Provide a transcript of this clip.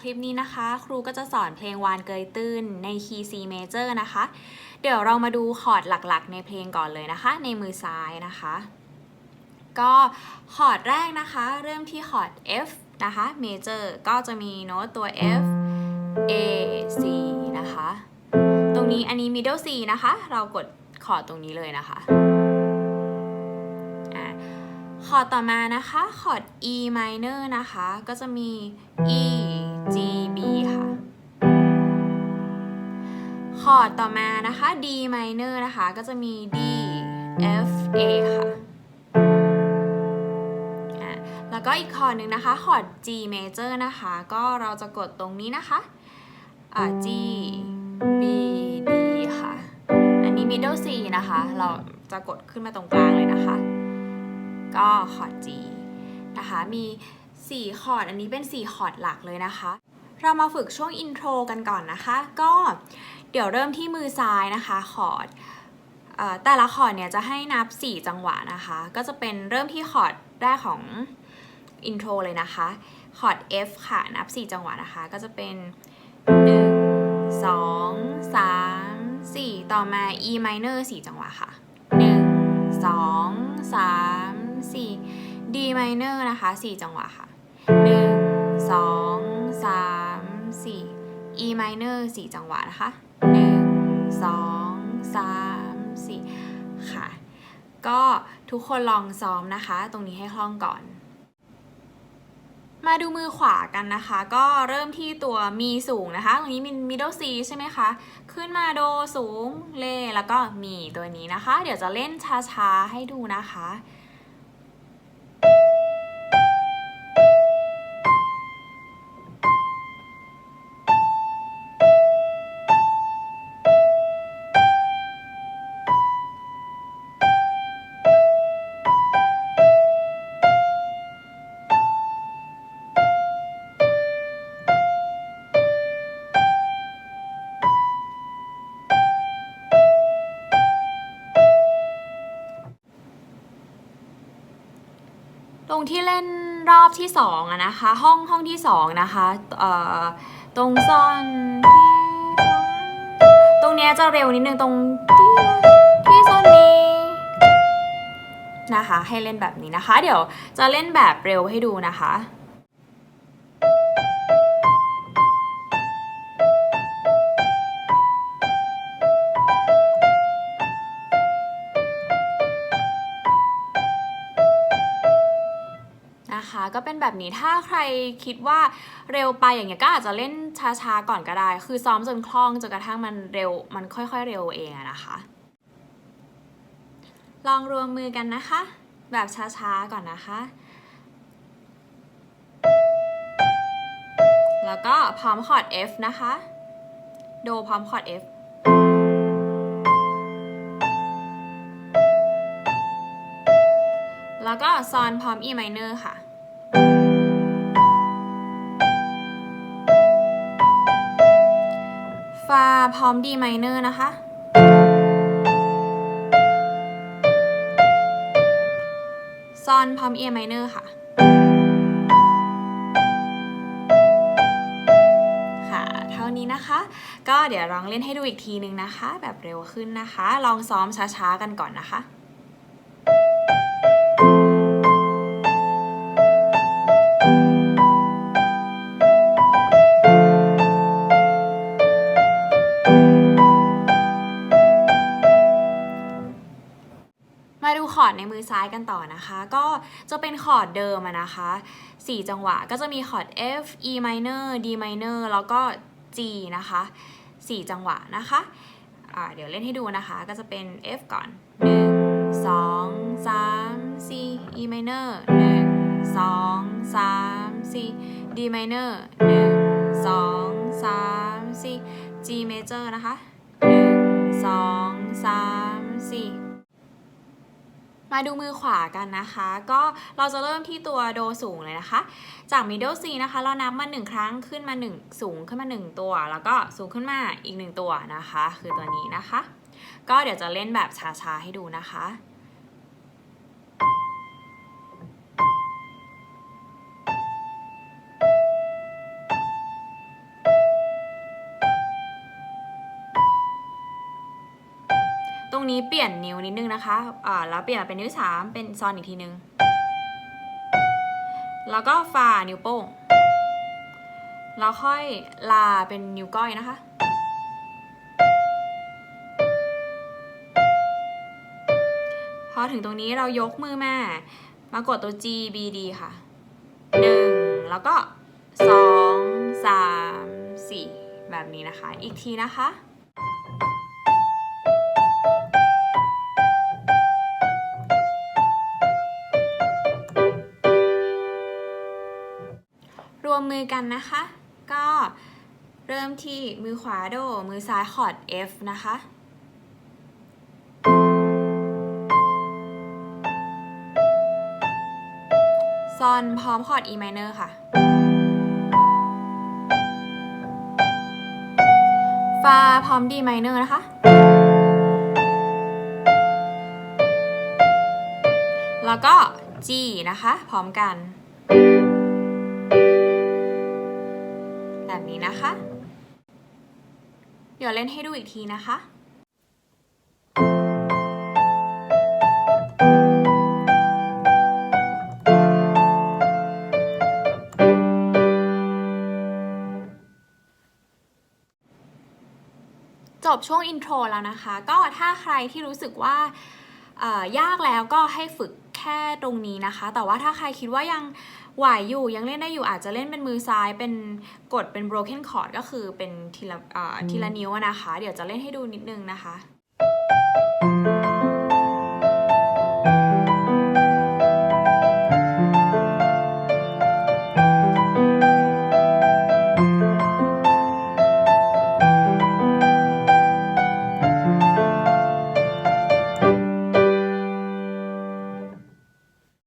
คลิปนี้นะคะ ครูก็จะสอนเพลงวานเกยตื้นในคีย์ C major นะคะ เดี๋ยวเรามาดูคอร์ดหลักๆ ในเพลงก่อนเลยนะคะ ในมือซ้ายนะคะ ก็คอร์ดแรกนะคะ เริ่มที่คอร์ด F นะคะ major ก็จะมีโน้ตตัว F A C นะคะ ตรงนี้อันนี้ middle C นะคะ เรากดคอร์ดตรงนี้เลยนะคะอะคอร์ดต่อมานะคะ คอร์ด E minor นะคะ ก็จะมี E G B ค่ะ คอร์ดต่อมานะคะ D minor นะคะ ก็จะมี D F A ค่ะ แล้วก็อีกคอร์ดหนึ่งนะคะ คอร์ด G major นะคะ ก็เราจะกดตรงนี้นะคะอ่า G B D ค่ะ อันนี้ middle C นะคะ เราจะกดขึ้นมาตรงกลางเลยนะคะ ก็คอร์ด G นะคะ มี 4คอร์ดอันนี้เป็น 4 คอร์ดหลักเลยนะคะ เรามาฝึกช่วงอินโทรกันก่อนนะคะ ก็เดี๋ยวเริ่มที่มือซ้ายนะคะคอร์ดแต่ละคอร์ดเนี่ยจะให้นับ 4 จังหวะนะคะ ก็จะเป็นเริ่มที่คอร์ดแรกของอินโทรเลยนะคะ คอร์ด F ค่ะ นับ 4 จังหวะนะคะ ก็จะเป็น 1 2 3 4 ต่อมา E minor 4 จังหวะค่ะ 1 2 3 4 D minor นะคะ 4 จังหวะค่ะ 1 2 3 4 E minor 4 จังหวะนะคะ 1 2 3 4 ค่ะ ก็ทุกคนลองซ้อมนะคะ ตรงนี้ให้คล่องก่อน มาดูมือขวากันนะคะ ก็เริ่มที่ตัวมีสูงนะคะ ตรงนี้มี middle C ใช่ไหมคะ ขึ้นมาโดสูงเลแล้วก็มีตัวนี้นะคะ เดี๋ยวจะเล่นช้าๆให้ดูนะคะ ที่เล่นรอบที่สองอะนะคะ ห้องห้องที่สองนะคะตรงซ่อนตรงเนี้ยจะเร็วนิดนึงตรงที่ที่ซ่อนนี้นะคะ ให้เล่นแบบนี้นะคะ เดี๋ยวจะเล่นแบบเร็วให้ดูนะคะ ก็เป็นแบบนี้ถ้าใครคิดว่าเร็วไปอย่างเงี้ยก็อาจจะเล่นช้าๆก่อนก็ได้ คือซ้อมจนคล่องจนกระทั่งมันเร็ว มันค่อยๆเร็วเองนะคะ ลองรวมมือกันนะคะ แบบช้าๆก่อนนะคะ แล้วก็พร้อมคอร์ด F นะคะ โดพร้อมคอร์ด F แล้วก็ซอนพร้อม E minor ค่ะ ฟาพร้อมดีไมเนอร์นะคะซอนพร้อมเอไมเนอร์ค่ะ ค่ะ เท่านี้นะคะ ก็เดี๋ยวลองเล่นให้ดูอีกทีนึงนะคะ แบบเร็วขึ้นนะคะ ลองซ้อมช้าๆกันก่อนนะคะ มาดูคอร์ดในมือซ้ายกันต่อนะคะ ก็จะเป็นคอร์ดเดิมอะนะคะ 4 จังหวะก็จะมีคอร์ด F E minor D minor แล้วก็ G นะคะ 4 จังหวะนะคะเดี๋ยวเล่นให้ดูนะคะ ก็จะเป็น F ก่อน 1 2 3 4 E minor 1 2 3 4 D minor 1 2 3 4 G major นะคะ 1 2 3 มาดูมือขวากันนะคะ ก็เราจะเริ่มที่ตัวโดสูงเลยนะคะ จาก middle C นะคะ เรานับมา 1 ครั้งขึ้นมา 1 สูงขึ้นมา 1 ตัว แล้วก็สูงขึ้นมาอีก 1 ตัวนะคะ คือตัวนี้นะคะ ก็เดี๋ยวจะเล่นแบบช้าๆให้ดูนะคะ รงนี้เปลี่ยนนิ้วนิดนึงนะคะอ่าแล้วเปลี่ยนมาเป็นนิ้วสามเป็นซอนอีกทีนึง แล้วก็ฝ่านิ้วโป้ง แล้วค่อยลาเป็นนิ้วก้อยนะคะ พอถึงตรงนี้เรายกมือมามากดตัว G B D ค่ะหนึ่งแล้วก็สองสามสี่แบบนี้นะคะ อีกทีนะคะ มือกันนะคะ ก็เริ่มที่มือขวาโด มือซ้ายคอร์ด F นะคะ ซอนพร้อมคอร์ด E minor ค่ะ ฟาพร้อม D minor นะคะ แล้วก็ G นะคะ พร้อมกัน แบบนี้นะคะ เดี๋ยวเล่นให้ดูอีกทีนะคะจบช่วงอินโทรแล้วนะคะ ก็ถ้าใครที่รู้สึกว่ายากแล้วก็ให้ฝึกแค่ตรงนี้นะคะ แต่ว่าถ้าใครคิดว่ายัง ไหวอยู่ยังเล่นได้อยู่อาจจะเล่นเป็นมือซ้ายเป็นกดเป็น broken chord ก็คือเป็นทีละทีละนิ้วนะคะ เดี๋ยวจะเล่นให้ดูนิดนึงนะคะ